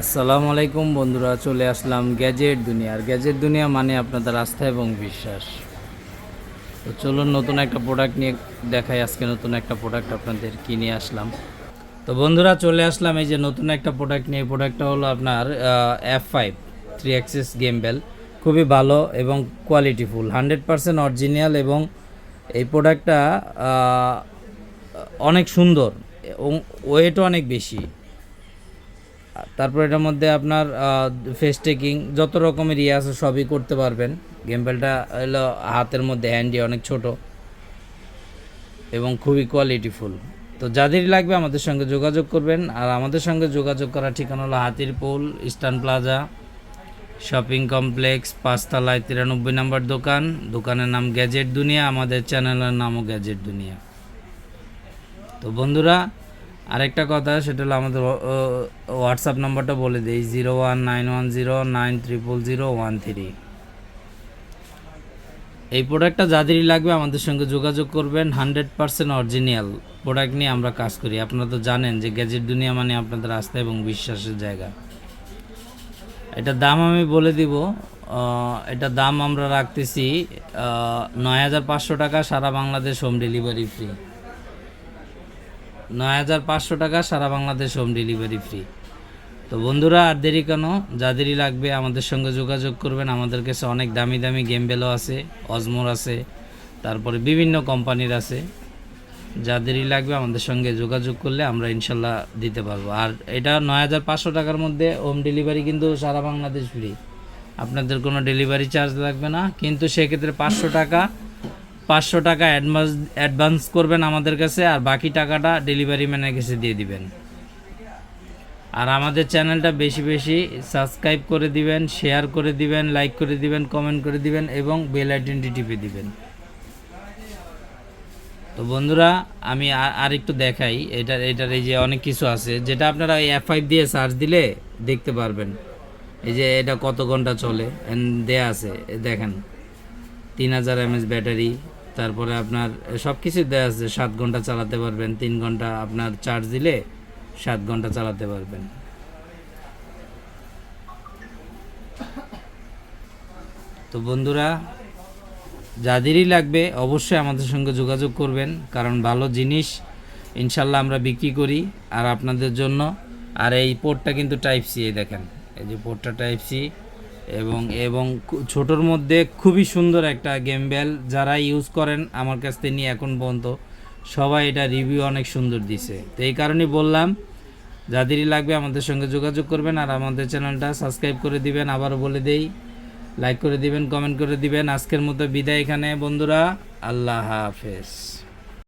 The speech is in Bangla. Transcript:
আসসালামু আলাইকুম বন্ধুরা, চলে আসলাম গ্যাজেট দুনিয়া। আর গ্যাজেট দুনিয়া মানে আপনাদের আস্থা এবং বিশ্বাস। তো চলুন নতুন একটা প্রোডাক্ট নিয়ে দেখাই, আজকে নতুন একটা প্রোডাক্ট আপনাদের কিনে আসলাম। তো বন্ধুরা, চলে আসলাম এই যে নতুন একটা প্রোডাক্ট নিয়ে। প্রোডাক্টটা হলো আপনার F five three access game bell খুবই ভালো এবং কোয়ালিটিফুল হান্ড্রেড পারসেন্ট অরিজিনাল এবং এই প্রোডাক্টটা অনেক সুন্দর ওয়েটও অনেক বেশি। তারপর এটার মধ্যে আপনার ফেস টেকিং যত রকমের ইয়ে আছে সবই করতে পারবেন। গেমবেলটা হলো হাতের মধ্যে হ্যান্ডি অনেক ছোট এবং খুবই কোয়ালিটিফুল তো যাদেরই লাগবে আমাদের সঙ্গে যোগাযোগ করবেন। আর আমাদের সঙ্গে যোগাযোগ করার ঠিকানা হলো Hatirpool Eastern Plaza shopping complex পাঁচতলায় তিরানব্বই নম্বর দোকান। দোকানের নাম গ্যাজেট দুনিয়া আমাদের চ্যানেলের নামও গ্যাজেট দুনিয়া তো বন্ধুরা আরেকটা কথা, সেটা হলো আমাদের হোয়াটসঅ্যাপ নাম্বারটা বলে দিই zero one nine one zero nine triple zero one three এই প্রোডাক্টটা যাদেরই লাগবে আমাদের সঙ্গে যোগাযোগ করবেন হান্ড্রেড পারসেন্ট অরিজিনাল প্রোডাক্ট নিয়ে আমরা কাজ করি। আপনারা তো জানেন যে গ্যাজেট দুনিয়া মানে আপনাদের আস্থা এবং বিশ্বাসের জায়গা। এটার দাম আমি বলে দিব এটার দাম আমরা রাখতেছি নয় হাজার পাঁচশো টাকা সারা বাংলাদেশ হোম ডেলিভারি ফ্রি নয় হাজার পাঁচশো টাকা সারা বাংলাদেশ হোম ডেলিভারি ফ্রি। তো বন্ধুরা, আর দেরি কেন? যাদেরই লাগবে, আমাদের সঙ্গে যোগাযোগ করবেন। আমাদের কাছে অনেক দামি দামি গেম বেলও আছে, অজমোর আছে, তারপরে বিভিন্ন কোম্পানির আছে। যাদেরই লাগবে, আমাদের সঙ্গে যোগাযোগ করলে আমরা ইনশাল্লাহ দিতে পারব। আর এটা নয় হাজার পাঁচশো টাকার মধ্যে হোম ডেলিভারি কিন্তু সারা বাংলাদেশ ফ্রি। আপনাদের কোনো ডেলিভারি চার্জ লাগবে না, কিন্তু সেক্ষেত্রে পাঁচশো টাকা পাঁচশো টাকা অ্যাডভান্স অ্যাডভান্স করবেন আমাদের কাছে আর বাকি টাকাটা ডেলিভারি ম্যানের কাছে দিয়ে দিবেন। আর আমাদের চ্যানেলটা বেশি বেশি সাবস্ক্রাইব করে দিবেন শেয়ার করে দিবেন লাইক করে দিবেন কমেন্ট করে দিবেন এবং বেল আইকনটি টিপে দিবেন। তো বন্ধুরা, আমি আর একটু দেখাই। এটার এটার এই যে অনেক কিছু আছে, যেটা আপনারা এই এফ ফাইভ দিয়ে সার্চ দিলে দেখতে পারবেন। এই যে এটা কত ঘণ্টা চলে? দেয়া আছে দেখেন। তিন হাজার এমএস ব্যাটারি তারপরে আপনার সব কিছু দেওয়া আছে, সাত ঘণ্টা চালাতে পারবেন, তিন ঘণ্টা আপনার চার্জ দিলে সাত ঘণ্টা চালাতে পারবেন। তো বন্ধুরা, যাদেরই লাগবে অবশ্যই আমাদের সঙ্গে যোগাযোগ করবেন, কারণ ভালো জিনিস ইনশাল্লাহ আমরা বিক্রি করি, আর আপনাদের জন্য। আর এই পোর্টটা কিন্তু টাইপ সি দেখেন, এই যে পোর্টটা টাইপ সি এবং এবং ছোটোর মধ্যে খুবই সুন্দর একটা গেম বেল যারা ইউজ করেন আমার কাছ থেকে নিয়ে এখন পর্যন্ত সবাই এটা রিভিউ অনেক সুন্দর দিছে। তো এই কারণেই বললাম যাদেরই লাগবে আমাদের সঙ্গে যোগাযোগ করবেন আর আমাদের চ্যানেলটা সাবস্ক্রাইব করে দিবেন। আবারও বলে দেই লাইক করে দিবেন কমেন্ট করে দিবেন। আজকের মতো বিদায় এখানে বন্ধুরা, আল্লাহ হাফেজ।